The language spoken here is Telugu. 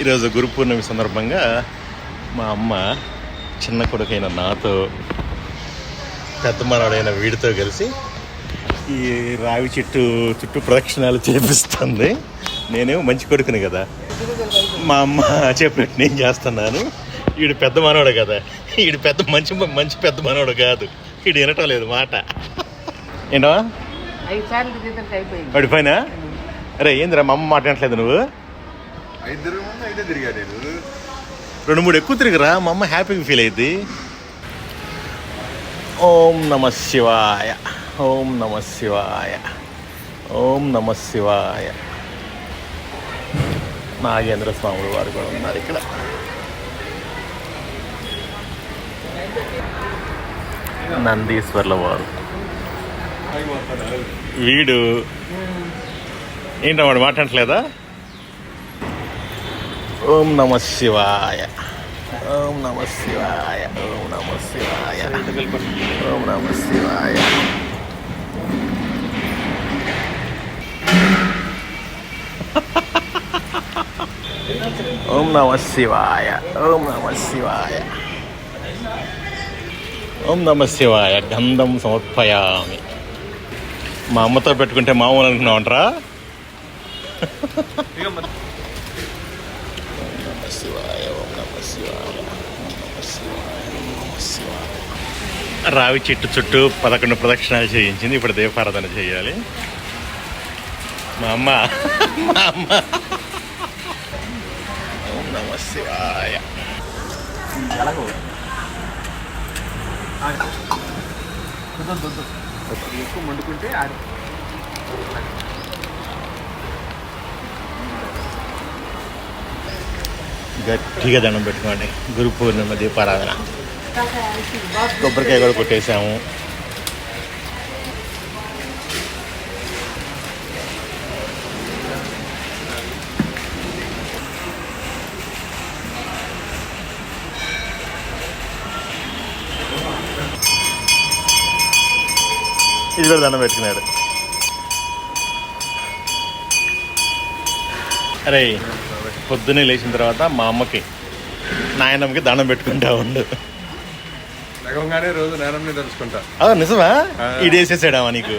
ఈరోజు గురు పూర్ణమి సందర్భంగా మా అమ్మ చిన్న కొడుకైన నాతో పెద్ద మనవడైన వీడితో కలిసి ఈ రావి చెట్టు చుట్టూ ప్రదక్షిణాలు చేపిస్తుంది. నేనేమో మంచి కొడుకుని కదా. మా అమ్మ చెప్పినట్టు నేను చేస్తున్నాను. వీడు పెద్ద మనవడు కదా. వీడు పెద్ద మంచి మంచి పెద్ద మనవడు కాదు. వీడు వినటం లేదు మాట ఏంటో అయిపోయింది. పడిపోయినా? అరే ఏందిరా మా అమ్మ మాట్లాడట్లేదు నువ్వు? ఐదు ముందు తిరిగా నేను రెండు మూడు ఎక్కువ తిరిగిరా? మా అమ్మ హ్యాపీగా ఫీల్ అయింది ఓం నమ శివాయ. ఓం నమ శివాయ. ఓం నమ శివాయ. నాగేంద్ర స్వాములు వారు కూడా ఉన్నారు ఇక్కడ. నందీశ్వర్ల వారు. వీడు ఏంటో వాడు మాట్లాడట్లేదా? ఓం నమ శివాయ. ఓం నమ శివాయ. ఓం నమ శివాయ. ఓం నమ శివాయ. ఓం నమ శివాయ. ఓం నమ శివాయ. ఓం నమ శివాయ. గంధం సమర్పయామి. మా అమ్మతో పెట్టుకుంటే మామూలు అనుకున్నావంటరా నమ శివాయ ఓం నమ శివాయ ఓం నమ శివాయ ఓం నమ శివాయ రావి చెట్టు చుట్టూ పదకొండు ప్రదక్షిణాలు చేయించింది. ఇప్పుడు దీపారాధన చేయాలి. మా అమ్మ. మా అమ్మ. ఓం నమ శివాయ. ఎక్కువ మండుకుంటే గట్టిగా దండం పెట్టుకోండి. గురు పూర్ణిమ దీపారాధన. కొబ్బరికాయ కూడా కొట్టేశాము. ఇది కూడా దండం పెట్టుకున్నాడు. అరే పొద్దున్నే లేచిన తర్వాత మా అమ్మకి నాయనమ్మకి దండం పెట్టుకుంటా ఉండు. రోజు తెలుసుకుంటా అదో నిజమా? ఆ. ఈడేసేసాడావా నీకు?